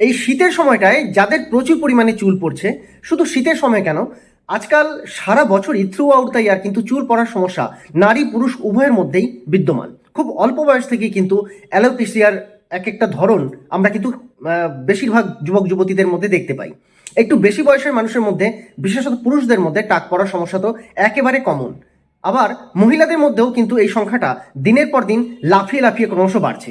এই শীতের সময়টায় যাদের প্রচুর পরিমাণে চুল পড়ছে, শুধু শীতের সময় কেন? আজকাল সারা বছরই থ্রু আউট দ্য ইয়ার কিন্তু চুল পড়ার সমস্যা। নারী পুরুষ উভয়ের মধ্যেই বিদ্যমান। খুব অল্প বয়স থেকেই কিন্তু অ্যালোপেসিয়ার এক একটা ধরন আমরা কিন্তু বেশিরভাগ যুবক যুবতীদের মধ্যে দেখতে পাই। একটু বেশি বয়সের মানুষের মধ্যে, বিশেষত পুরুষদের মধ্যে টাক পড়ার সমস্যা তো একেবারে কমন আবার মহিলাদের মধ্যেও কিন্তু এই সংখ্যাটা দিনের পর দিন লাফিয়ে লাফিয়ে ক্রমশ বাড়ছে।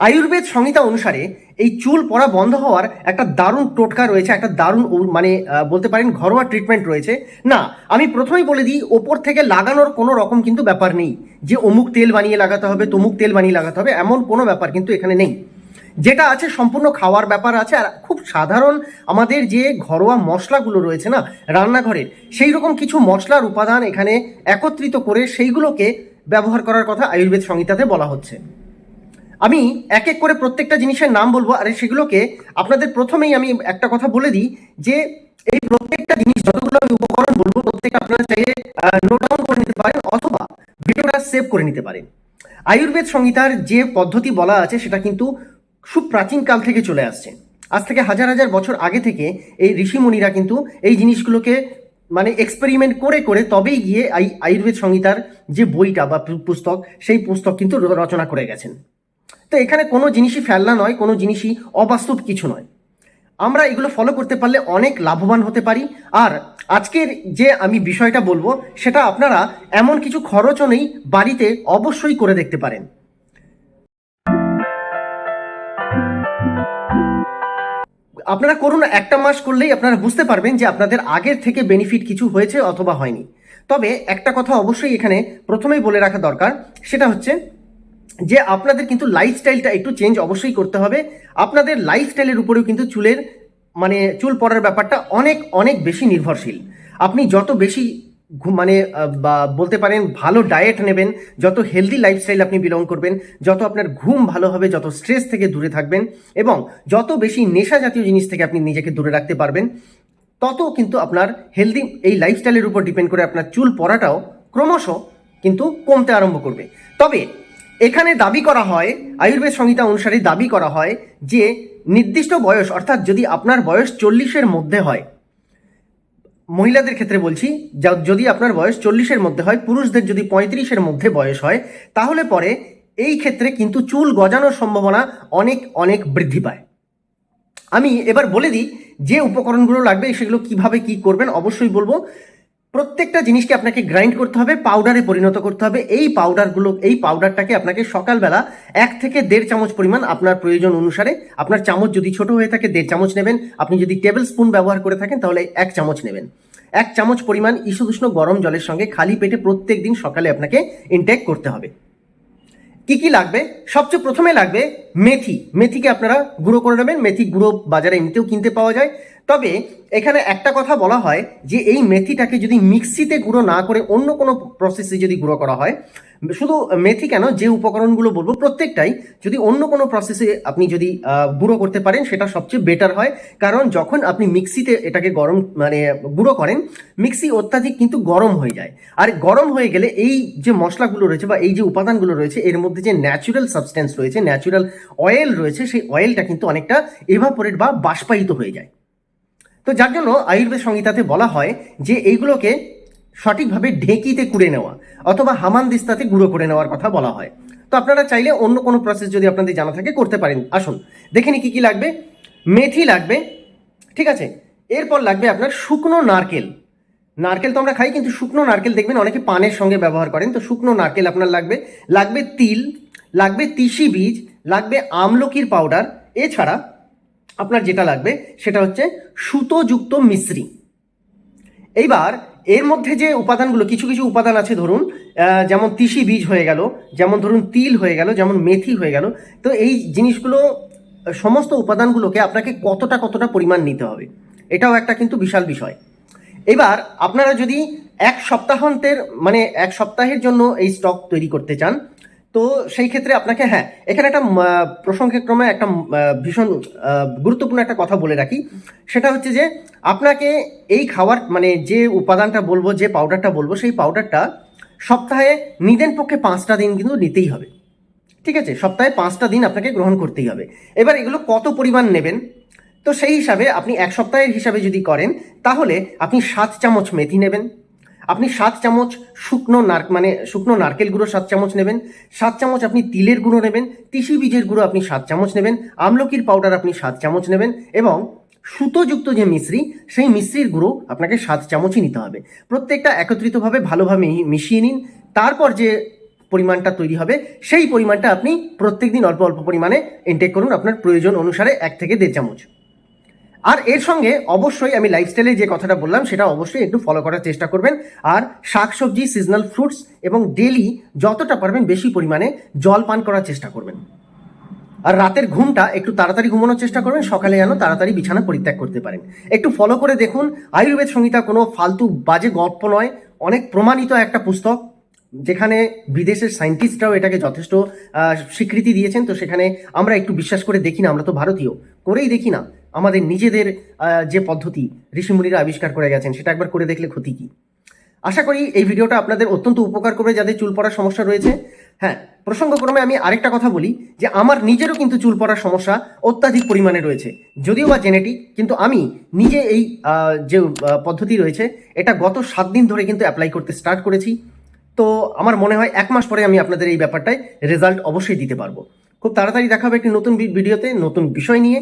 আয়ুর্বেদ সংহিতা অনুসারে এই চুল পড়া বন্ধ হওয়ার একটা দারুণ টোটকা রয়েছে, একটা দারুণ মানে বলতে পারেন ঘরোয়া ট্রিটমেন্ট রয়েছে। না, আমি প্রথমেই বলে দিই, ওপর থেকে লাগানোর কোনো রকম কিন্তু ব্যাপার নেই। যে অমুক তেল বানিয়ে লাগাতে হবে, তমুক তেল বানিয়ে লাগাতে হবে, এমন কোনো ব্যাপার কিন্তু এখানে নেই। যেটা আছে সম্পূর্ণ খাওয়ার ব্যাপার আছে, আর খুব সাধারণ আমাদের যে ঘরোয়া মশলাগুলো রয়েছে না, রান্নাঘরের, সেই রকম কিছু মশলার উপাদান এখানে একত্রিত করে সেইগুলোকে ব্যবহার করার কথা আয়ুর্বেদ সংহিতাতে বলা হচ্ছে। আমি এক এক করে প্রত্যেকটা জিনিসের নাম বলব, আর সেগুলোকে আপনাদের প্রথমেই আমি একটা কথা বলে দিই যে এই প্রত্যেকটা জিনিস যতগুলো আমি উপকরণ বলব, প্রত্যেকটা আপনারা চাইলে নোট ডাউন করে নিতে পারেন অথবা ভিডিওটা সেভ করে নিতে পারেন। আয়ুর্বেদ সংহিতার যে পদ্ধতি বলা আছে, সেটা কিন্তু খুব প্রাচীন কাল থেকে চলে আসছে। আজ থেকে হাজার হাজার বছর আগে থেকে এই ঋষিমুনিরা কিন্তু এই জিনিসগুলোকে মানে এক্সপেরিমেন্ট করে করে তবেই গিয়ে আয়ুর্বেদ সংহিতার যে বইটা বা পুস্তক, সেই পুস্তক কিন্তু রচনা করে গেছেন। তো এখানে কোনো জিনিসই ফেলনা নয়, কোনো জিনিসই অবাস্তব কিছু নয়। আমরা এগুলো ফলো করতে পারলে অনেক লাভবান হতে পারি। আর আজকের যে আমি বিষয়টা বলব, সেটা আপনারা এমন কিছু খরচও নেই, বাড়িতে অবশ্যই করে দেখতে পারেন। আপনারা করুন, একটা মাস করলেই আপনারা বুঝতে পারবেন যে আপনাদের আগের থেকে বেনিফিট কিছু হয়েছে অথবা হয়নি। তবে একটা কথা অবশ্যই এখানে প্রথমেই বলে রাখা দরকার, সেটা হচ্ছে যে আপনাদের কিন্তু লাইফস্টাইলটা একটু চেঞ্জ অবশ্যই করতে হবে। আপনাদের লাইফস্টাইলের উপরেও কিন্তু চুলের মানে চুল পড়ার ব্যাপারটা অনেক অনেক বেশি নির্ভরশীল। আপনি যত বেশি মানে বলতে পারেন ভালো ডায়েট নেবেন, যত হেলদি লাইফস্টাইল আপনি বিলং করবেন, যত আপনার ঘুম ভালো হবে, যত স্ট্রেস থেকে দূরে থাকবেন এবং যত বেশি নেশা জাতীয় জিনিস থেকে আপনি নিজেকে দূরে রাখতে পারবেন, তত কিন্তু আপনার হেলদি এই লাইফস্টাইলের উপর ডিপেন্ড করে আপনার চুল পড়াটাও ক্রমশ কিন্তু কমতে আরম্ভ করবে। তবে এখানে দাবি করা হয়, আয়ুর্বেদ সংহিতা অনুসারে দাবি করা হয় যে নির্দিষ্ট বয়স, অর্থাৎ যদি আপনার বয়স চল্লিশের মধ্যে হয়, মহিলাদের ক্ষেত্রে বলছি, যা- যদি আপনার বয়স চল্লিশের মধ্যে হয়, পুরুষদের যদি পঁয়ত্রিশের মধ্যে বয়স হয়, তাহলে পরে এই ক্ষেত্রে কিন্তু চুল গজানোর সম্ভাবনা অনেক অনেক বৃদ্ধি পায়। আমি এবার বলে দিই, যে উপকরণগুলো লাগবে সেগুলো কীভাবে কি করবেন, অবশ্যই বলব। প্রত্যেকটা জিনিসকে আপনাকে গ্রাইন্ড করতে হবে পাউডারে পরিণত করতে হবে। এই পাউডারগুলো এই পাউডারটাকে আপনাকে সকালবেলা এক থেকে দেড় চামচ পরিমাণ আপনার প্রয়োজন অনুসারে, আপনার চামচ যদি ছোট হয়ে থাকে, দেড় চামচ নেবেন। আপনি যদি টেবিল স্পুন ব্যবহার করে থাকেন, তাহলে এক চামচ নেবেন। এক চামচ পরিমাণ ঈষদুষ্ণ গরম জলের সঙ্গে খালি পেটে প্রত্যেক দিন সকালে আপনাকে ইনটেক করতে হবে। কি কি লাগবে? সবচেয়ে প্রথমে লাগবে মেথি। মেথিকে আপনারা গুঁড়ো করে নেবেন। মেথি গুঁড়ো বাজারে এমনিতেও কিনতে পাওয়া যায়। তবে এখানে একটা কথা বলা হয় যে এই মেথিটাকে যদি মিক্সিতে গুঁড়ো না করে অন্য কোনো প্রসেসে যদি গুঁড়ো করা হয়, শুধু মেথি কেন, যে উপকরণগুলো বলব প্রত্যেকটাই যদি অন্য কোনো প্রসেসে আপনি যদি গুঁড়ো করতে পারেন, সেটা সবচেয়ে বেটার হয়। কারণ যখন আপনি মিক্সিতে এটাকে গরম মানে গুঁড়ো করেন, মিক্সি অত্যাধিক কিন্তু গরম হয়ে যায়। আর গরম হয়ে গেলে এই যে মশলাগুলো রয়েছে বা এই যে উপাদানগুলো রয়েছে, এর মধ্যে যে ন্যাচুরাল সাবস্টেন্স রয়েছে ন্যাচুরাল অয়েল রয়েছে, সেই অয়েলটা কিন্তু অনেকটা এভাপোরেট বা বাষ্পায়িত হয়ে যায়। তো যার জন্য আয়ুর্বেদ সংহিতাতে বলা হয় যে এইগুলোকে সঠিকভাবে ঢেঁকিতে কুড়ে নেওয়া অথবা হামান দিস্তাতে গুঁড়ো করে নেওয়ার কথা বলা হয়। তো আপনারা চাইলে অন্য কোনো প্রসেস যদি আপনাদের জানা থাকে করতে পারেন। আসুন, দেখে নি কী কী লাগবে। মেথি লাগবে, ঠিক আছে? এরপর লাগবে আপনার শুকনো নারকেল। নারকেল তো আমরা খাই, কিন্তু শুকনো নারকেল দেখবেন অনেকে পানের সঙ্গে ব্যবহার করেন। তো শুকনো নারকেল আপনার লাগবে। লাগবে তিল, লাগবে তিসি বীজ, লাগবে আমলকির পাউডার এছাড়া আপনার যেটা লাগবে সেটা হচ্ছে সুতোযুক্ত মিশ্রি। এইবার এর মধ্যে যে উপাদানগুলো, কিছু কিছু উপাদান আছে ধরুন যেমন তিসি বীজ হয়ে গেল, যেমন ধরুন তিল হয়ে গেল, যেমন মেথি হয়ে গেল, তো এই জিনিসগুলো, সমস্ত উপাদানগুলোকে আপনাকে কতটা কতটা পরিমাণ নিতে হবে, এটাও একটা কিন্তু বিশাল বিষয়। এবার আপনারা যদি এক সপ্তাহান্তের মানে এক সপ্তাহের জন্য এই স্টক তৈরি করতে চান তো সেই ক্ষেত্রে আপনাকে হ্যাঁ এখানে একটা উম, আহ, প্রসঙ্গক্রমে একটা ভীষণ গুরুত্বপূর্ণ একটা কথা বলে রাখি। সেটা হচ্ছে যে আপনাকে এই খাবার মানে যে উপাদানটা বলব যে পাউডারটা বলব সেই পাউডারটা সপ্তাহে নিদেন পক্ষে পাঁচটা দিন কিন্তু নিতেই হবে। ঠিক আছে? সপ্তাহে পাঁচটা দিন আপনাকে গ্রহণ করতেই হবে। এবার এগুলো কত পরিমাণ নেবেন? তো সেই হিসাবে আপনি এক সপ্তাহের হিসাবে যদি করেন তাহলে আপনি সাত চামচ মেথি নেবেন। আপনি সাত চামচ শুকনো নার মানে শুকনো নারকেল গুঁড়ো সাত চামচ নেবেন, সাত চামচ আপনি তিলের গুঁড়ো নেবেন, তিসি বীজের গুঁড়ো আপনি সাত চামচ নেবেন, আমলকির পাউডার আপনি সাত চামচ নেবেন এবং সুতোযুক্ত যে মিশ্রি, সেই মিশ্রির গুঁড়ো আপনাকে সাত চামচই নিতে হবে। প্রত্যেকটা একত্রিতভাবে ভালোভাবে মিশিয়ে নিন, তারপর যে পরিমাণটা তৈরি হবে, সেই পরিমাণটা আপনি প্রত্যেকদিন অল্প অল্প পরিমাণে ইনটেক করুন, আপনার প্রয়োজন অনুসারে এক থেকে দেড় চামচ। আর এর সঙ্গে অবশ্যই আমি লাইফস্টাইলে যে কথাটা বললাম, সেটা অবশ্যই একটু ফলো করার চেষ্টা করবেন। আর শাকসবজি সিজনাল ফ্রুটস এবং ডেলি যতটা পারবেন বেশি পরিমাণে জল পান করার চেষ্টা করবেন। আর রাতের ঘুমটা একটু তাড়াতাড়ি ঘুমানোর চেষ্টা করবেন, সকালে যেন তাড়াতাড়ি বিছানা পরিত্যাগ করতে পারেন। একটু ফলো করে দেখুন, আয়ুর্বেদ সংহিতা কোনো ফালতু বাজে গল্প নয়, অনেক প্রমাণিত একটা পুস্তক, যেখানে বিদেশের সায়েন্টিস্টরাও এটাকে যথেষ্ট স্বীকৃতি দিয়েছেন। তো সেখানে আমরা একটু বিশ্বাস করে দেখি না, আমরা তো ভারতীয়, করেই দেখি না। আমাদের নিজেদের যে পদ্ধতি ঋষিমুনিরা আবিষ্কার করে গেছেন, সেটা একবার করে দেখলে ক্ষতি কী? আশা করি এই ভিডিওটা আপনাদের অত্যন্ত উপকার করবে, যাদের চুল পড়ার সমস্যা রয়েছে। হ্যাঁ প্রসঙ্গক্রমে আমি আরেকটা কথা বলি, যে আমার নিজেরও কিন্তু চুল পড়ার সমস্যা অত্যাধিক পরিমাণে রয়েছে। যদিও বা জেনেটিক, কিন্তু আমি নিজে এই যে পদ্ধতি রয়েছে, এটা গত সাত দিন ধরে কিন্তু অ্যাপ্লাই করতে স্টার্ট করেছি। তো আমার মনে হয় এক মাস পরে আমি আপনাদের এই ব্যাপারটায় রেজাল্ট অবশ্যই দিতে পারব। খুব তাড়াতাড়ি দেখা হবে একটি নতুন ভিডিওতে, নতুন বিষয় নিয়ে।